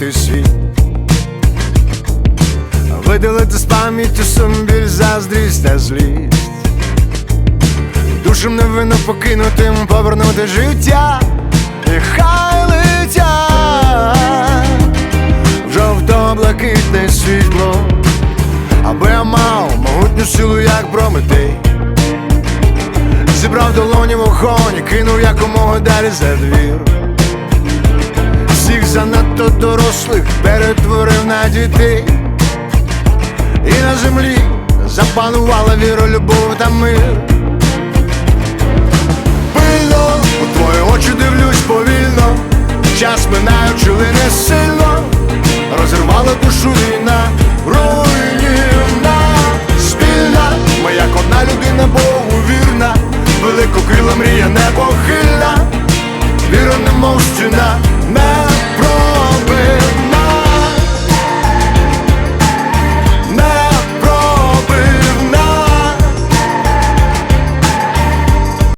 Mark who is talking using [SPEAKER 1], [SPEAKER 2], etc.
[SPEAKER 1] оновити світ. Видалити з пам'яті сум, заздрість та злість. Душем невинно покинутим повернути життя, і хай летять в жовто-блакитне світло, аби я мав могутню силу, як Прометей Зібрав долоні вогонь і кинув якомога далі за двір дорослих перетворив на дітей, і на землі запанувала віра, любов та мир. Пильно у твої очі дивлюсь повільно, час минаючи ли не сильно, розірвала душу війна, руйнівна, спільна, ми як одна людина, Богу вірна, Велико крила мрія непохильна, віра немов стіна.